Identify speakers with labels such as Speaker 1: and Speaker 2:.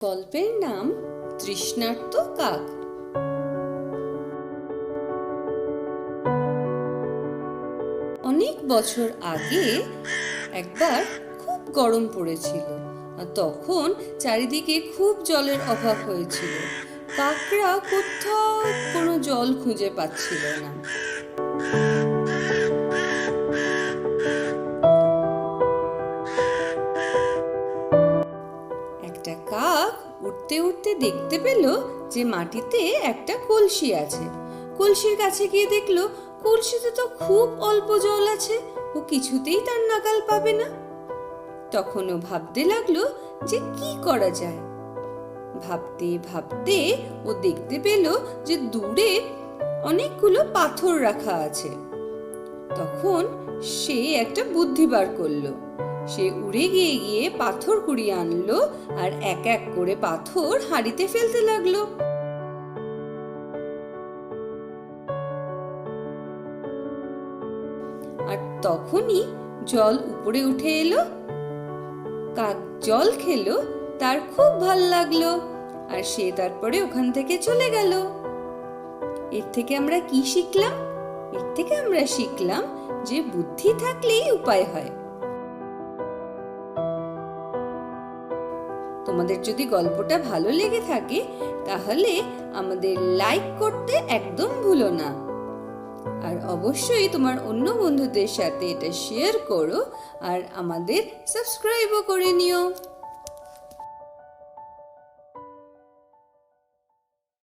Speaker 1: গল্পের নাম তৃষ্ণার্ত কাক। অনেক বছর আগে একবার খুব গরম পড়েছিল তখন চারিদিকে খুব জলের অভাব হয়েছিল। কাকরা কোথাও কোনো জল খুঁজে পাচ্ছিল না। উঠতে উঠতে দেখতে পেল যে মাটিতে একটা কলসি আছে। কলসির কাছে গিয়ে দেখল কলসিতে তো খুব অল্প জল আছে, ও কিছুতেই তার নাগাল পাবে না। তখন ও ভাবতে লাগল যে কি করা যায়। ভাবতে ভাবতে ও দেখতে পেল যে দূরে অনেকগুলো পাথর রাখা আছে। তখন সে একটা বুদ্ধি বার করল। সে উড়ে গিয়ে গিয়ে পাথর কুড়িয়ে আনলো আর এক এক করে পাথর হাঁড়িতে ফেলতে লাগল। আর তখনই জল উপরে উঠে এলো, কাক জল খেলো, তার খুব ভালো লাগল আর সে তারপরে ওখান থেকে চলে গেল। এর থেকে আমরা কি শিখলাম? এর থেকে আমরা শিখলাম যে বুদ্ধি থাকলেই উপায় হয়। তোমাদের যদি গল্পটা ভালো লেগে থাকে, তাহলে আমাদের লাইক করতে একদম ভুলো না। আর অবশ্যই তোমার অন্য বন্ধুদের সাথে এটা শেয়ার করো, আর আমাদের সাবস্ক্রাইবও করে নিও।